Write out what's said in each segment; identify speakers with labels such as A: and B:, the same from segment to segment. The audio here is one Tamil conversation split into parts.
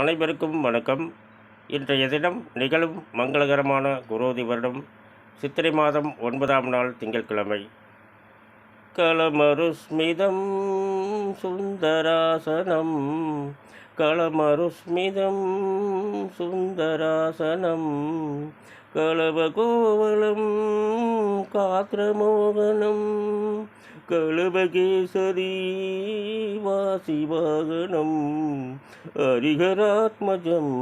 A: அனைவருக்கும் வணக்கம். இன்றைய தினம் நிகழும் மங்களகரமான குரோதி வருடம் சித்திரை மாதம் ஒன்பதாம் நாள் திங்கட்கிழமை. கலமருஸ்மிதம் சுந்தராசனம் கலமருஸ்மிதம் சுந்தராசனம் கலவகோவலம் காத்திரமோகனம் கலபகேசரி சிவாகனம் ஹரிஹராத்மஜம்.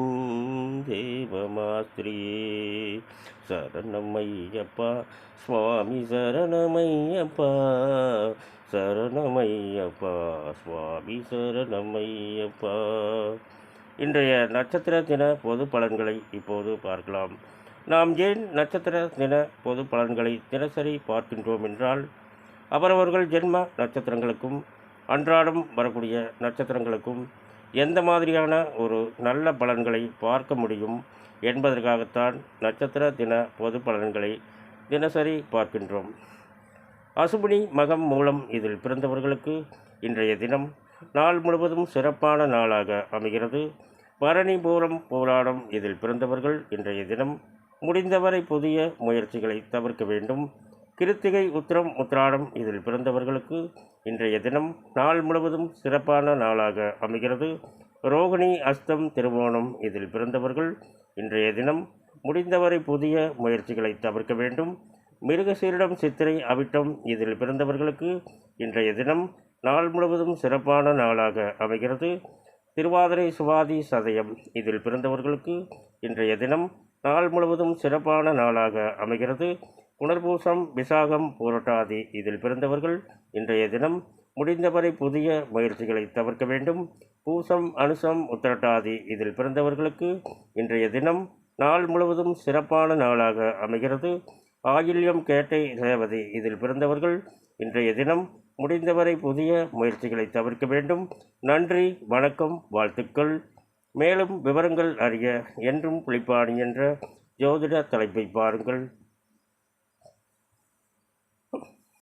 A: தேவமாஸ்திரியே சரணமையப்பா சுவாமி சரணமையப்பா சரணமையப்பா சுவாமி சரணமையப்பா இன்றைய நட்சத்திர தின பொது பலன்களை இப்போது பார்க்கலாம். நாம் ஏன் நட்சத்திர தின பொது பலன்களை தினசரி பார்க்கின்றோம் என்றால் அவரவர்கள் ஜென்ம நட்சத்திரங்களுக்கும் அன்றாடம் வரக்கூடிய நட்சத்திரங்களுக்கும் எந்த மாதிரியான ஒரு நல்ல பலன்களை பார்க்க முடியும் என்பதற்காகத்தான் நட்சத்திர தின பொது பலன்களை தினசரி பார்க்கின்றோம். அசுபினி மகம் மூலம் இதில் பிறந்தவர்களுக்கு இன்றைய தினம் நாள் முழுவதும் சிறப்பான நாளாக அமைகிறது. பரணி பூரம் போராடம் இதில் பிறந்தவர்கள் இன்றைய தினம் முடிந்தவரை புதிய முயற்சிகளை தவிர்க்க வேண்டும். கிருத்திகை உத்திரம் உத்திராடம் இதில் பிறந்தவர்களுக்கு இன்றைய தினம் நாள் முழுவதும் சிறப்பான நாளாக அமைகிறது. ரோகிணி அஸ்தம் திருவோணம் இதில் பிறந்தவர்கள் இன்றைய தினம் முடிந்தவரை புதிய முயற்சிகளை தவிர்க்க வேண்டும். மிருகசீரிடம் சித்திரை அவிட்டம் இதில் பிறந்தவர்களுக்கு இன்றைய தினம் நாள் முழுவதும் சிறப்பான நாளாக அமைகிறது. திருவாதிரை சுவாதி சதயம் இதில் பிறந்தவர்களுக்கு இன்றைய தினம் நாள் முழுவதும் சிறப்பான நாளாக அமைகிறது. புனர்பூசம் விசாகம் பூரட்டாதி இதில் பிறந்தவர்கள் இன்றைய தினம் முடிந்தவரை புதிய முயற்சிகளை தவிர்க்க வேண்டும். பூசம் அனுசம் உத்திரட்டாதி இதில் பிறந்தவர்களுக்கு இன்றைய தினம் நாள் முழுவதும் சிறப்பான நாளாக அமைகிறது. ஆயில்யம் கேட்டை ரேவதி இதில் பிறந்தவர்கள் இன்றைய தினம் முடிந்தவரை புதிய முயற்சிகளை தவிர்க்க வேண்டும். நன்றி வணக்கம் வாழ்த்துக்கள். மேலும் விவரங்கள் அறிய என்றும் புளிப்பாணி என்ற ஜோதிட தலைப்பை பாருங்கள்.